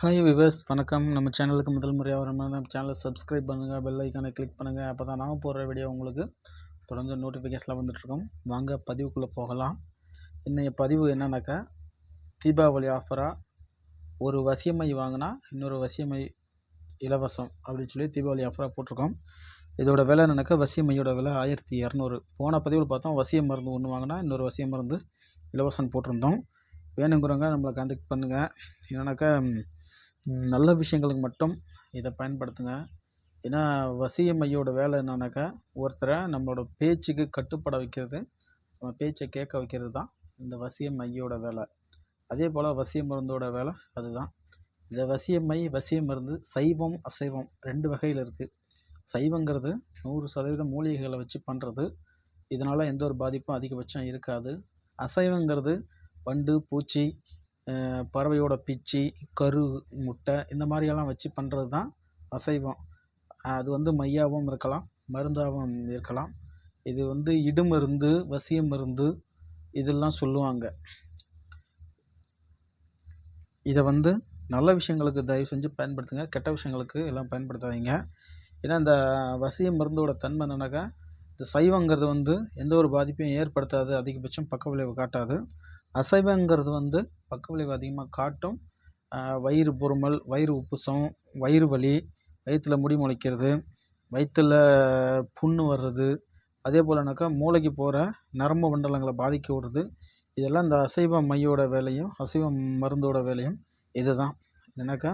Hi viewers வணக்கம். நம்ம சேனலுக்கு முதல் முறையாக வரணும் நம்ம சேனலை சப்ஸ்கிரைப் பண்ணுங்கள் பெல் ஐக்கானை கிளிக் பண்ணுங்கள் அப்போ தான் நான் போடுற வீடியோ உங்களுக்கு தொடர்ந்து நோட்டிஃபிகேஷனில் வந்துட்டுருக்கோம். வாங்க பதிவுக்குள்ளே போகலாம். இன்றைய பதிவு என்னன்னாக்கா தீபாவளி ஆஃபராக ஒரு வசியமை வாங்கினா இன்னொரு வசியமை இலவசம் அப்படின்னு சொல்லி தீபாவளி ஆஃபராக போட்டிருக்கோம். இதோட விலை என்னன்னாக்கா வசியமையோட விலை ஆயிரத்தி இரநூறு. போன பதிவில் பார்த்தோம் வசிய மருந்து ஒன்று வாங்கினா இன்னொரு வசிய மருந்து இலவசம் போட்டிருந்தோம். வேணுங்கிறவங்க நம்மளை கான்டாக்ட் பண்ணுங்கள் என்னன்னாக்கா நல்ல விஷயங்களுக்கு மட்டும் இதை பயன்படுத்துங்க. ஏன்னா வசியம் மையோட வேலை என்னன்னாக்கா ஒருத்தரை நம்மளோட பேச்சுக்கு கட்டுப்பட வைக்கிறது நம்ம பேச்சை கேட்க வைக்கிறது தான் இந்த வசியம் மையோட வேலை. அதே போல் வசிய மருந்தோட வேலை அதுதான். இந்த வசிய மை வசிய மருந்து சைவம் அசைவம் ரெண்டு வகையில் இருக்குது சைவங்கிறது நூறு சதவீதம் மூலிகைகளை வச்சு பண்ணுறது இதனால் எந்த ஒரு பாதிப்பும் அதிகபட்சம் இருக்காது. அசைவங்கிறது வண்டு பூச்சி பறவையோட பிச்சி கரு முட்டை இந்த மாதிரியெல்லாம் வச்சு பண்ணுறது தான் அசைவம். அது வந்து மையாகவும் இருக்கலாம் மருந்தாகவும் இருக்கலாம். இது வந்து இடுமருந்து வசிய மருந்து இதெல்லாம் சொல்லுவாங்க. இதை வந்து நல்ல விஷயங்களுக்கு தயவு செஞ்சு பயன்படுத்துங்க கெட்ட விஷயங்களுக்கு எல்லாம் பயன்படுத்தாதீங்க. ஏன்னா இந்த வசிய மருந்தோட தன்மை என்னன்னாக்கா இந்த சைவங்கிறது வந்து எந்த ஒரு பாதிப்பையும் ஏற்படுத்தாது அதிகபட்சம் பக்க விளைவு காட்டாது. அசைவங்கிறது வந்து பக்க விளைவு அதிகமாக காட்டும். வயிறு பொறுமல் வயிறு உப்புசம் வயிறு வலி வயிற்றில் முடி முளைக்கிறது வயிற்றில் புண்ணு வர்றது அதே போலனாக்கா மூளைக்கு போகிற நரம்பு மண்டலங்களை பாதிக்க விடுறது. இதெல்லாம் இந்த அசைவ மையோட வேலையும் அசைவ மருந்தோட வேலையும் இதுதான். என்னக்கா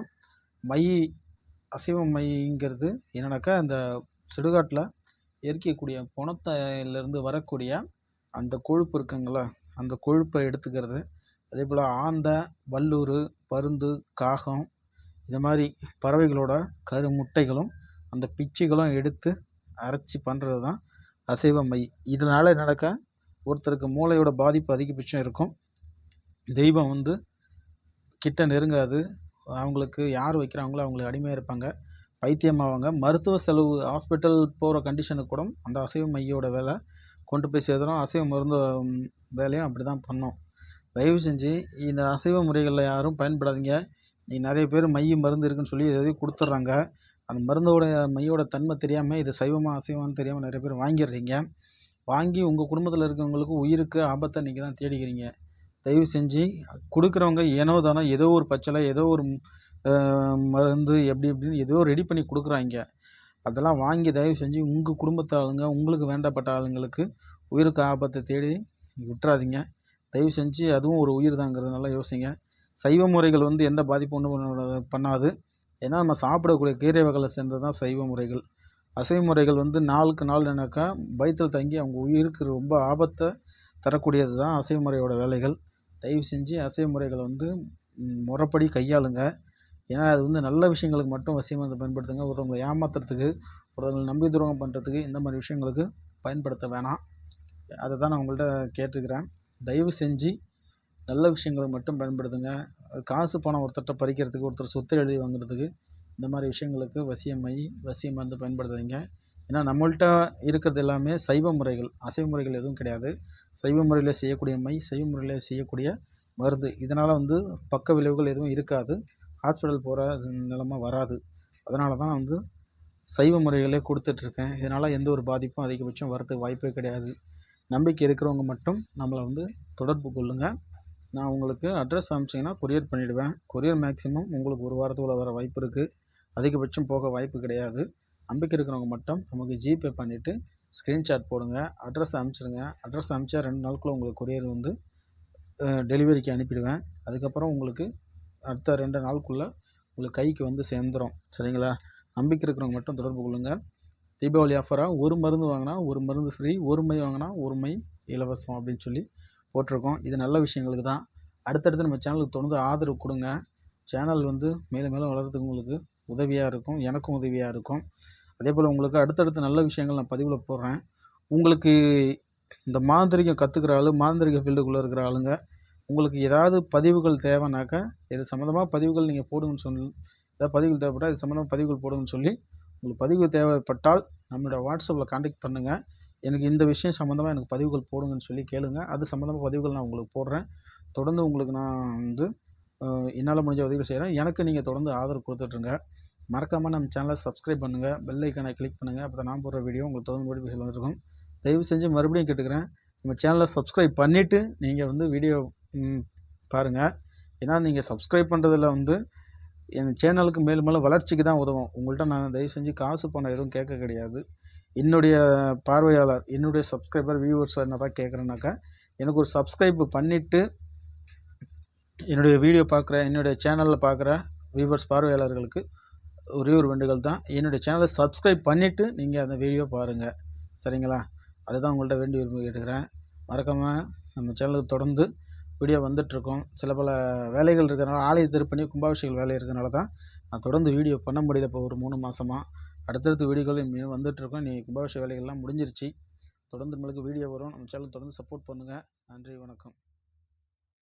மை அசைவ மைங்கிறது என்னன்னாக்கா அந்த சுடுகாட்டில் எரிக்கக்கூடிய புணத்திலிருந்து வரக்கூடிய அந்த கொழுப்பு இருக்குங்களா? அந்த கொழுப்பை எடுத்துக்கிறது. அதே போல் ஆந்தை வல்லூர் பருந்து காகம் இந்த மாதிரி பறவைகளோட கரு முட்டைகளும் அந்த பிச்சுகளும் எடுத்து அரைச்சி பண்ணுறது தான் அசைவ மை. இதனால் நடக்க ஒருத்தருக்கு மூளையோட பாதிப்பு அதிகபட்சம் இருக்கும். தெய்வம் வந்து கிட்ட நெருங்காது. அவங்களுக்கு யார் வைக்கிறாங்களோ அவங்களுக்கு அடிமையாக இருப்பாங்க. பைத்தியமாவாங்க. மருத்துவ செலவு ஹாஸ்பிட்டல் போகிற கண்டிஷனுக்கு கூட அந்த அசைவ மையோட வேலை கொண்டு போய் சேர்த்துறோம் அசைவ மருந்து வேலையும் அப்படி தான் பண்ணோம். தயவு செஞ்சு இந்த அசைவ முறைகளில் யாரும் பயன்படாதீங்க. நீ நிறைய பேர் மை மருந்து இருக்குன்னு சொல்லி எதையும் கொடுத்துட்றாங்க. அந்த மருந்தோடைய மையோட தன்மை தெரியாமல் இது சைவமாக அசைவமான்னு தெரியாமல் நிறைய பேர் வாங்கிடுறீங்க. வாங்கி உங்கள் குடும்பத்தில் இருக்கிறவங்களுக்கு உயிருக்கு ஆபத்தை நீங்கள் தான் தேடிக்கிறீங்க தயவு செஞ்சு கொடுக்குறவங்க ஏனோ தானோ ஏதோ ஒரு பச்சலை ஏதோ ஒரு மருந்து எப்படி எப்படின்னு ஏதோ ரெடி பண்ணி கொடுக்குறாங்க. அதெல்லாம் வாங்கி தயவு செஞ்சு உங்கள் குடும்பத்து ஆளுங்க உங்களுக்கு வேண்டப்பட்ட ஆளுங்களுக்கு உயிருக்கு ஆபத்தை தேடி விட்டுறாதீங்க. தயவு செஞ்சு அதுவும் ஒரு உயிர் தாங்கிறதுனால யோசிங்க. சைவ முறைகள் வந்து எந்த பாதிப்பும் ஒன்றும் பண்ணாது. ஏன்னா நம்ம சாப்பிடக்கூடிய கீரை வகைகளை சேர்ந்தது தான் சைவ முறைகள். அசைவ முறைகள் வந்து நாளுக்கு நாள் என்னக்கா பயத்தில் தங்கி அவங்க உயிருக்கு ரொம்ப ஆபத்தை தரக்கூடியது தான் அசைவ முறையோட வேலைகள். தயவு செஞ்சு அசைவ முறைகளை வந்து முறைப்படி கையாளுங்க. ஏன்னா அது வந்து நல்ல விஷயங்களுக்கு மட்டும் வசியமாக அதை பயன்படுத்துங்க. ஒருத்தவங்களை ஏமாத்துறதுக்கு ஒருத்தவங்களை நம்பி துரோகம் பண்ணுறதுக்கு இந்த மாதிரி விஷயங்களுக்கு பயன்படுத்த வேணாம். அதை தான் நான் உங்கள்கிட்ட கேட்டுக்கிறேன். தயவு செஞ்சு நல்ல விஷயங்களுக்கு மட்டும் பயன்படுத்துங்க. காசு பணம் ஒருத்தர்கிட்ட பறிக்கிறதுக்கு ஒருத்தர் சொத்து எழுதி வாங்குறதுக்கு இந்த மாதிரி விஷயங்களுக்கு வசியமை வசியமாக இருந்து பயன்படுத்தாதீங்க. ஏன்னா நம்மள்கிட்ட இருக்கிறது எல்லாமே சைவ முறைகள். அசைவ முறைகள் எதுவும் கிடையாது. சைவ முறையில் செய்யக்கூடிய மை சைவ முறையில் செய்யக்கூடிய மருந்து. இதனால் வந்து பக்க விளைவுகள் எதுவும் இருக்காது. ஹாஸ்பிட்டல் போகிற நிலமை வராது. அதனால தான் வந்து சைவ முறைகளே கொடுத்துட்ருக்கேன். இதனால் எந்த ஒரு பாதிப்பும் அதிகபட்சம் வரதுக்கு வாய்ப்பே கிடையாது. நம்பிக்கை இருக்கிறவங்க மட்டும் நம்மளை வந்து தொடர்பு கொள்ளுங்கள் நான் உங்களுக்கு அட்ரஸ் அனுப்பிச்சிங்கன்னா கொரியர் பண்ணிவிடுவேன் கொரியர் மேக்ஸிமம் உங்களுக்கு ஒரு வாரத்துக்குள்ள வர வாய்ப்பு இருக்குது அதிகபட்சம் போக வாய்ப்பு கிடையாது. நம்பிக்கை இருக்கிறவங்க மட்டும் நமக்கு ஜிபே பண்ணிவிட்டு ஸ்க்ரீன்ஷாட் போடுங்க. அட்ரஸ் அனுப்பிச்சிடுங்க அட்ரஸ் அனுப்பிச்சா ரெண்டு நாளுக்குள்ளே உங்களுக்கு கொரியர் வந்து டெலிவரிக்கு அனுப்பிடுவேன். அதுக்கப்புறம் உங்களுக்கு அடுத்த ரெண்டு நாளுக்குள்ளே உங்களுக்கு கைக்கு வந்து சேர்ந்துடும் சரிங்களா? நம்பிக்கை இருக்கிறவங்க மட்டும் தொடர்பு கொள்ளுங்கள் தீபாவளி ஆஃபராக ஒரு மருந்து வாங்கினா ஒரு மருந்து ஃப்ரீ ஒரு மை வாங்கினா ஒரு மை இலவசம் அப்படின்னு சொல்லி போட்டிருக்கோம். இது நல்ல விஷயங்களுக்கு தான். அடுத்தடுத்து நம்ம சேனலுக்கு தொடர்ந்து ஆதரவு கொடுங்க. சேனல் வந்து மேலும் மேலும் வளர்கிறதுக்கு உங்களுக்கு உதவியாக இருக்கும். எனக்கும் உதவியாக இருக்கும். அதே போல் உங்களுக்கு அடுத்தடுத்த நல்ல விஷயங்கள் நான் பதிவில் போடுறேன். உங்களுக்கு இந்த மாந்திரிகம் கற்றுக்கிற ஆள் மாந்திரிக ஃபீல்டுக்குள்ளே இருக்கிற ஆளுங்க உங்களுக்கு ஏதாவது பதிவுகள் தேவைனாக்கா இது சம்மந்தமாக பதிவுகள் நீங்கள் போடுங்கன்னு சொல்லி ஏதாவது பதிவுகள் தேவைப்பட்டால் இது சம்மந்தமாக பதிவுகள் போடுங்கன்னு சொல்லி உங்களுக்கு பதிவு தேவைப்பட்டால் நம்மளோட வாட்ஸ்அப்பில் காண்டாக்ட் பண்ணுங்கள் எனக்கு இந்த விஷயம் சம்மந்தமாக எனக்கு பதிவுகள் போடுங்கன்னு சொல்லி கேளுங்க. அது சம்மந்தமாக பதிவுகள் நான் உங்களுக்கு போடுறேன். தொடர்ந்து உங்களுக்கு நான் வந்து என்னால் முடிஞ்ச உதவிகள் செய்கிறேன் எனக்கு நீங்கள் தொடர்ந்து ஆதரவு கொடுத்துட்ருங்க. மறக்காமல் நம்ம சேனலை சப்ஸ்கிரைப் பண்ணுங்கள் பெல் ஐக்கானை கிளிக் பண்ணுங்கள் அப்போ தான் நான் போடுற வீடியோ உங்களுக்கு தொடர்ந்து நோட்டிஃபிகேஷன் வந்துருக்கும். தயவு செஞ்சு மறுபடியும் கேட்டுக்கிறேன். நம்ம சேனலை சப்ஸ்கிரைப் பண்ணிவிட்டு நீங்கள் வந்து வீடியோ பாருங்கள் ஏன்னா நீங்கள் சப்ஸ்கிரைப் பண்ணுறதுல வந்து என் சேனலுக்கு மேலும் மேலும் வளர்ச்சிக்கு தான் உதவும். உங்கள்கிட்ட நான் தயவு செஞ்சு காசு பணம் எதுவும் கேட்க கிடையாது. என்னுடைய பார்வையாளர் என்னுடைய சப்ஸ்கிரைபர் வியூவர்ஸ் என்னப்பா கேட்குறேன்னாக்கா எனக்கு ஒரு சப்ஸ்கிரைப் பண்ணிவிட்டு என்னுடைய வீடியோ பார்க்குற என்னுடைய சேனலில் பார்க்குற வியூவர்ஸ் பார்வையாளர்களுக்கு ஒரே ஒரு வேண்டுகோள் தான். என்னுடைய சேனலை சப்ஸ்கிரைப் பண்ணிவிட்டு நீங்கள் அந்த வீடியோ பாருங்கள் சரிங்களா? அதுதான் உங்கள்கிட்ட வேண்டி விரும்பி கேட்டுக்கிறேன் மறக்காமல் நம்ம சேனலுக்கு தொடர்ந்து வீடியோ வந்துட்டுருக்கோம். சில பல வேலைகள் இருக்கிறனால ஆலய திருப்பணி கும்பாபிஷேக வேலை இருக்கிறனால தான் நான் தொடர்ந்து வீடியோ பண்ண முடியல. இப்போ ஒரு மூணு மாதமாக அடுத்தடுத்த வீடியோக்கள் இனிமேல் வந்துட்டுருக்கோம். நீ கும்பாபிஷேக வேலைகள்லாம் முடிஞ்சிருச்சு. தொடர்ந்து நம்மளுக்கு வீடியோ வரும். நம்ம சேனல் தொடர்ந்து சப்போர்ட் பண்ணுங்கள் நன்றி வணக்கம்.